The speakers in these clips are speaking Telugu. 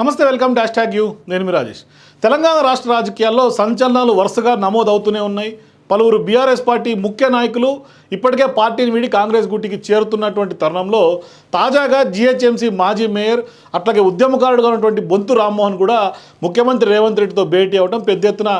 నమస్తే వెల్కమ్ డాష్ ట్యాగ్ యూ. నేను మీ రాజేష్. తెలంగాణ రాష్ట్ర రాజకీయాల్లో సంచలనాలు వరుసగా నమోదవుతూనే ఉన్నాయి. పలువురు బీఆర్ఎస్ పార్టీ ముఖ్య నాయకులు ఇప్పటికే పార్టీని వీడి కాంగ్రెస్ గుట్టికి చేరుతున్నటువంటి తరుణంలో తాజాగా జీహెచ్ఎంసీ మాజీ మేయర్ అట్లాగే ఉద్యమకారుడుగా ఉన్నటువంటి బొంతు రామ్మోహన్ కూడా ముఖ్యమంత్రి రేవంత్ రెడ్డితో భేటీ అవ్వడం పెద్ద ఎత్తున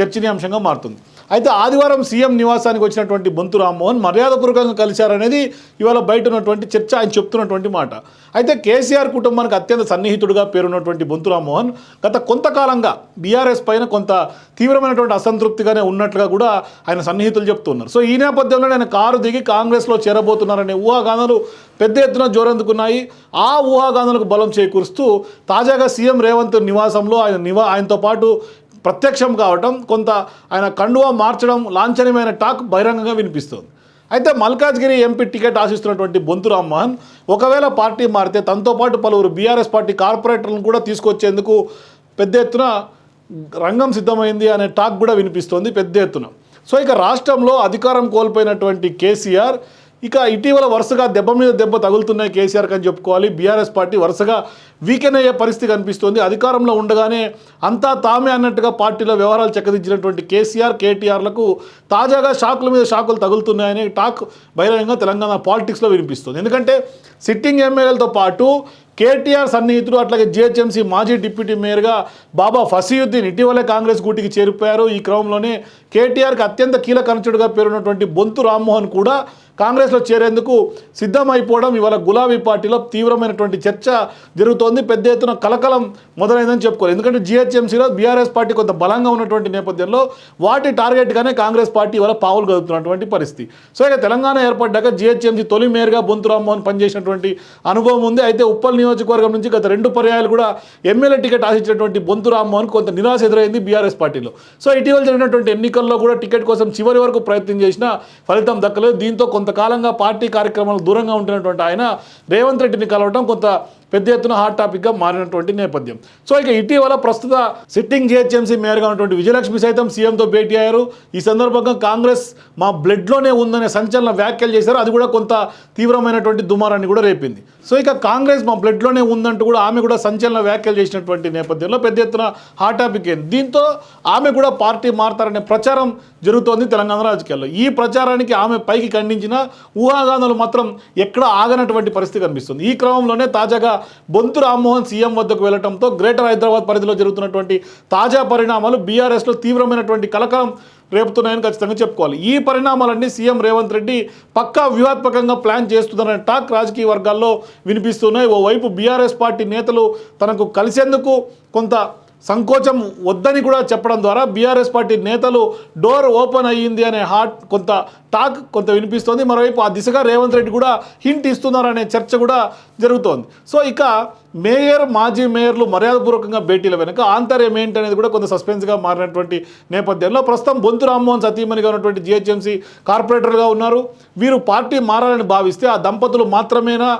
చర్చనీయాంశంగా మారుతుంది. అయితే ఆదివారం సీఎం నివాసానికి వచ్చినటువంటి బొంతు రామ్మోహన్ మర్యాదపూర్వకంగా కలిశారనేది ఇవాళ బయట ఉన్నటువంటి చర్చ ఆయన చెప్తున్నటువంటి మాట. అయితే కేసీఆర్ కుటుంబానికి అత్యంత సన్నిహితుడిగా పేరున్నటువంటి బొంతు రామ్మోహన్ గత కొంతకాలంగా బీఆర్ఎస్ పైన కొంత తీవ్రమైనటువంటి అసంతృప్తిగానే ఉన్నట్లుగా కూడా ఆయన సన్నిహితులు చెప్తున్నారు. సో ఈ నేపథ్యంలో ఆయన కారు దిగి కాంగ్రెస్లో చేరబోతున్నారనే ఊహాగానాలు పెద్ద ఎత్తున జోరందుకున్నాయి. ఆ ఊహాగానాలకు బలం చేకూరుస్తూ తాజాగా సీఎం రేవంత్ నివాసంలో ఆయన నివా ఆయనతో పాటు ప్రత్యక్షం కావటం కొంత ఆయన కండువా మార్చడం లాంఛనమైన టాక్ బహిరంగంగా వినిపిస్తోంది. అయితే మల్కాజ్గిరి ఎంపీ టికెట్ ఆశిస్తున్నటువంటి బొంతురామ్ మోహన్ ఒకవేళ పార్టీ మారితే తనతో పాటు పలువురు బీఆర్ఎస్ పార్టీ కార్పొరేటర్లను కూడా తీసుకొచ్చేందుకు పెద్ద ఎత్తున రంగం సిద్ధమైంది అనే టాక్ కూడా వినిపిస్తోంది పెద్ద ఎత్తున. సో ఇక రాష్ట్రంలో అధికారం కోల్పోయినటువంటి కేసీఆర్ ఇక ఇటీవల వరుసగా దెబ్బ మీద దెబ్బ తగులుతున్నాయి కేసీఆర్ అని చెప్పుకోవాలి. బీఆర్ఎస్ పార్టీ వరుసగా వీకెన్ అయ్యే పరిస్థితి కనిపిస్తోంది. అధికారంలో ఉండగానే అంతా తామే అన్నట్టుగా పార్టీలో వ్యవహారాలు చక్కదించినటువంటి కేసీఆర్ కేటీఆర్లకు తాజాగా షాకుల మీద షాకులు తగులుతున్నాయనే టాక్ బహిరంగంగా తెలంగాణ పాలిటిక్స్లో వినిపిస్తుంది. ఎందుకంటే సిట్టింగ్ ఎమ్మెల్యేలతో పాటు కేటీఆర్ సన్నిహితుడు అట్లాగే జిహెచ్ఎంసీ మాజీ డిప్యూటీ మేయర్గా బాబా ఫసీయుద్దీన్ ఇటీవలే కాంగ్రెస్ గూటికి చేరిపోయారు. ఈ క్రమంలోనే కేటీఆర్కి అత్యంత కీలక అనుచుడుగా పేరున్నటువంటి బొంతు రామ్మోహన్ కూడా కాంగ్రెస్లో చేరేందుకు సిద్ధమైపోవడం ఇవాళ గులాబీ పార్టీలో తీవ్రమైనటువంటి చర్చ జరుగుతోంది. పెద్ద ఎత్తున కలకలం మొదలైందని చెప్పుకోవాలి. ఎందుకంటే జిహెచ్ఎంసీలో బీఆర్ఎస్ పార్టీ కొంత బలంగా ఉన్నటువంటి నేపథ్యంలో వాటి టార్గెట్గానే కాంగ్రెస్ పార్టీ ఇవాళ పావులు కదుపుతున్నటువంటి పరిస్థితి. సో ఇక తెలంగాణ ఏర్పడ్డాక జిహెచ్ఎంసీ తొలి మేయర్గా బొంతు రామ్మోహన్ పనిచేసినటువంటి అనుభవం ఉంది. అయితే ఉప్పల్ నియోజకవర్గం నుంచి గత రెండు పర్యాయాలు కూడా ఎమ్మెల్యే టికెట్ ఆశించినటువంటి బొంతు రామ్మోహన్ కొంత నిరాశ ఎదురైంది బీఆర్ఎస్ పార్టీలో. సో ఇటీవల జరిగినటువంటి ఎన్నికల్లో కూడా టికెట్ కోసం చివరి వరకు ప్రయత్నం చేసినా ఫలితం దక్కలేదు. దీంతో కొంతకాలంగా పార్టీ కార్యక్రమాలు దూరంగా ఉంటున్నటువంటి ఆయన రేవంత్ రెడ్డిని కలవడం కొంత పెద్ద ఎత్తున హాట్ టాపిక్గా మారినటువంటి నేపథ్యం. సో ఇక ఇటీవల ప్రస్తుత సిట్టింగ్ జిహెచ్ఎంసీ మేయర్గా ఉన్నటువంటి విజయలక్ష్మి సైతం సీఎంతో భేటీ అయ్యారు. ఈ సందర్భంగా కాంగ్రెస్ మా బ్లడ్లోనే ఉందనే సంచలన వ్యాఖ్యలు చేశారు. అది కూడా కొంత తీవ్రమైనటువంటి దుమారాన్ని కూడా రేపింది. సో ఇక కాంగ్రెస్ మా బ్లడ్లోనే ఉందంటూ కూడా ఆమె కూడా సంచలన వ్యాఖ్యలు చేసినటువంటి నేపథ్యంలో పెద్ద ఎత్తున హాట్ టాపిక్ అయింది దీంతో ఆమె కూడా పార్టీ మారతారనే ప్రచారం జరుగుతోంది తెలంగాణ రాజకీయాల్లో. ఈ ప్రచారానికి ఆమె పైకి ఖండించిన ఊహాగానాలు మాత్రం ఎక్కడ ఆగనటువంటి పరిస్థితి కనిపిస్తుంది? ఈ క్రమంలోనే తాజాగా బొంతు రామ్మోహన్ సీఎం వద్దకు వెళ్ళడంతో గ్రేటర్ హైదరాబాద్ పరిధిలో జరుగుతున్నటువంటి తాజా పరిణామాలు బీఆర్ఎస్లో తీవ్రమైనటువంటి కలకలం రేపుతున్నాయని ఖచ్చితంగా చెప్పుకోవాలి. ఈ పరిణామాలన్నీ సీఎం రేవంత్ రెడ్డి పక్కా వ్యూహాత్మకంగా ప్లాన్ చేస్తున్నారనే టాక్ రాజకీయ వర్గాల్లో వినిపిస్తున్నాయి. ఓవైపు బీఆర్ఎస్ పార్టీ నేతలు తనకు కలిసేందుకు కొంత సంకోచం వద్దని కూడా చెప్పడం ద్వారా బీఆర్ఎస్ పార్టీ నేతలు డోర్ ఓపెన్ అయ్యింది అనే హాట్ కొంత టాక్ కొంత వినిపిస్తోంది. మరోవైపు ఆ దిశగా రేవంత్ రెడ్డి కూడా హింట్ ఇస్తున్నారనే చర్చ కూడా జరుగుతోంది. సో ఇక మేయర్ మాజీ మేయర్లు మర్యాదపూర్వకంగా భేటీల వెనుక ఆంతర్యం ఏంటి అనేది కూడా కొంత సస్పెన్స్గా మారినటువంటి నేపథ్యంలో ప్రస్తుతం బొంతు రామ్మోహన్ సతీమణిగా ఉన్నటువంటి జిహెచ్ఎంసీ కార్పొరేటర్గా ఉన్నారు. వీరు పార్టీ మారాలని భావిస్తే ఆ దంపతులు మాత్రమేనా?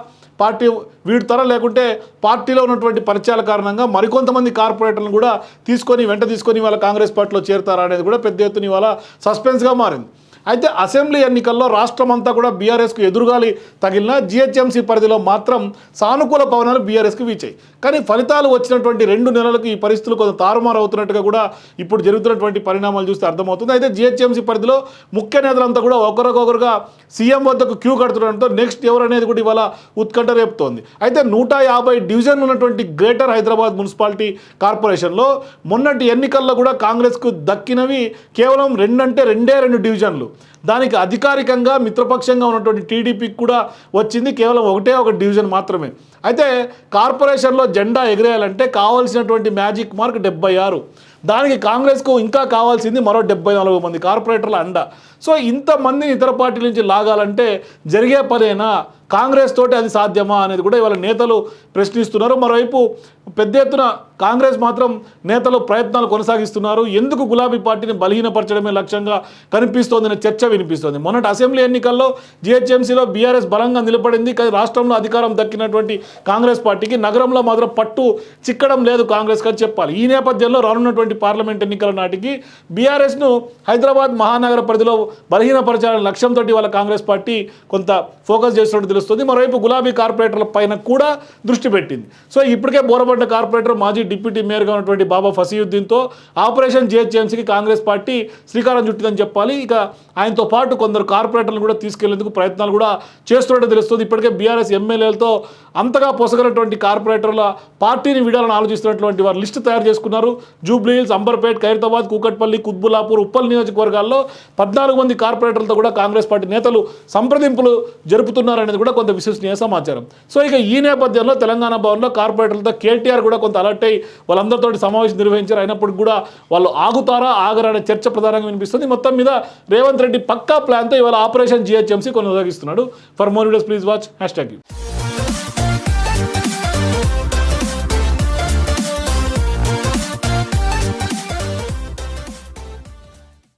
పార్టీ వీడుతారా లేకుంటే పార్టీలో ఉన్నటువంటి పరిచయాల కారణంగా మరికొంతమంది కార్పొరేటర్లను కూడా తీసుకొని వెంట తీసుకొని వాళ్ళ కాంగ్రెస్ పార్టీలో చేరుతారా అనేది కూడా పెద్ద ఎత్తున ఇవాళ సస్పెన్స్గా మారింది. అయితే అసెంబ్లీ ఎన్నికల్లో రాష్ట్రం అంతా కూడా బీఆర్ఎస్కు ఎదురుగాలి తగిలిన జిహెచ్ఎంసీ పరిధిలో మాత్రం సానుకూల పవనాలు బీఆర్ఎస్కి వీచాయి. కానీ ఫలితాలు వచ్చినటువంటి రెండు నెలలకు ఈ పరిస్థితులు కొంత తారుమారు అవుతున్నట్టుగా కూడా ఇప్పుడు జరుగుతున్నటువంటి పరిణామాలు చూస్తే అర్థమవుతుంది. అయితే జిహెచ్ఎంసీ పరిధిలో ముఖ్య నేతలంతా కూడా ఒకరికొకరుగా సీఎం వద్దకు క్యూ కడుతుండడంతో నెక్స్ట్ ఎవరనేది కూడా ఇవాళ ఉత్కంఠ రేపుతోంది. అయితే నూట యాభై డివిజన్లు ఉన్నటువంటి గ్రేటర్ హైదరాబాద్ మున్సిపాలిటీ కార్పొరేషన్లో మొన్నటి ఎన్నికల్లో కూడా కాంగ్రెస్కు దక్కినవి కేవలం రెండంటే రెండే రెండు డివిజన్లు. దానికి అధికారికంగా మిత్రపక్షంగా ఉన్నటువంటి టీడీపీకి కూడా వచ్చింది. కేవలం ఒకటే ఒక డివిజన్ మాత్రమే. అయితే కార్పొరేషన్లో జెండా ఎగిరేయాలంటే కావాల్సినటువంటి మ్యాజిక్ మార్క్ డెబ్బై ఆరు. దానికి కాంగ్రెస్కు ఇంకా కావాల్సింది మరో డెబ్బై నాలుగు మంది కార్పొరేటర్ల అండ. సో ఇంతమందిని ఇతర పార్టీల నుంచి లాగాలంటే జరిగే పనేనా? కాంగ్రెస్ తోటి అది సాధ్యమా అనేది కూడా ఇవాళ నేతలు ప్రశ్నిస్తున్నారు. మరోవైపు పెద్ద ఎత్తున కాంగ్రెస్ మాత్రం నేతలు ప్రయత్నాలు కొనసాగిస్తున్నారు. ఎందుకు గులాబీ పార్టీని బలహీనపరచడమే లక్ష్యంగా కనిపిస్తోందనే చర్చ వినిపిస్తోంది. మొన్నటి అసెంబ్లీ ఎన్నికల్లో జిహెచ్ఎంసీలో బీఆర్ఎస్ బలంగా నిలబడింది. కానీ రాష్ట్రంలో అధికారం దక్కినటువంటి కాంగ్రెస్ పార్టీకి నగరంలో మాత్రం పట్టు చిక్కడం లేదు కాంగ్రెస్. అని చెప్పాలి ఈ నేపథ్యంలో రానున్నటువంటి పార్లమెంట్ ఎన్నికల నాటికి బీఆర్ఎస్ను హైదరాబాద్ మహానగర పరిధిలో బలహీనపరచాలనే లక్ష్యంతో వాళ్ళ కాంగ్రెస్ పార్టీ కొంత ఫోకస్ చేస్తున్నట్టు తెలుస్తుంది. మరోవైపు గులాబీ కార్పొరేటర్ల పైన కూడా దృష్టి పెట్టింది. సో ఇప్పటికే బోరబడ్డ కార్పొరేటర్ మాజీ డిప్యూటీ మేయర్గా ఉన్నటువంటి బాబా ఫసీయుద్దీన్తో ఆపరేషన్ జిహెచ్ఎంసీకి కాంగ్రెస్ పార్టీ శ్రీకారం చుట్టిందని చెప్పాలి. ఇక ఆయనతో పాటు కొందరు కార్పొరేటర్లు కూడా తీసుకెళ్ళేందుకు ప్రయత్నాలు కూడా చేస్తున్నట్టు తెలుస్తుంది. ఇప్పటికే బీఆర్ఎస్ ఎమ్మెల్యేలతో అంతగా పొసగనటువంటి కార్పొరేటర్ల పార్టీని వీడాలని ఆలోచిస్తున్నటువంటి వారు లిస్టు తయారు చేసుకున్నారు. హిల్స్ అంబర్పేట్ ఖైరతాబాద్ కూకట్పల్లి కుత్బులాపూర్ ఉప్పల్ నియోజకవర్గాల్లో పద్నాలుగు మంది కార్పొరేటర్లతో కూడా కాంగ్రెస్ పార్టీ నేతలు సంప్రదింపులు జరుపుతున్నారనేది కూడా కొంత విశ్వసనీయ సమాచారం. సో ఇక ఈ నేపథ్యంలో తెలంగాణ భవన్లో కార్పొరేటర్లతో కేటీఆర్ కూడా కొంత అలర్ట్ అయ్యి వాళ్ళందరితో సమావేశం నిర్వహించారు. అయినప్పటికీ కూడా వాళ్ళు ఆగుతారా ఆగరా అనే చర్చ ప్రధానంగా వినిపిస్తుంది. మొత్తం మీద రేవంత్ రెడ్డి పక్కా ప్లాన్తో ఇవాళ operation GHMC కొనసాగిస్తున్నాడు. For more videos please watch hash tag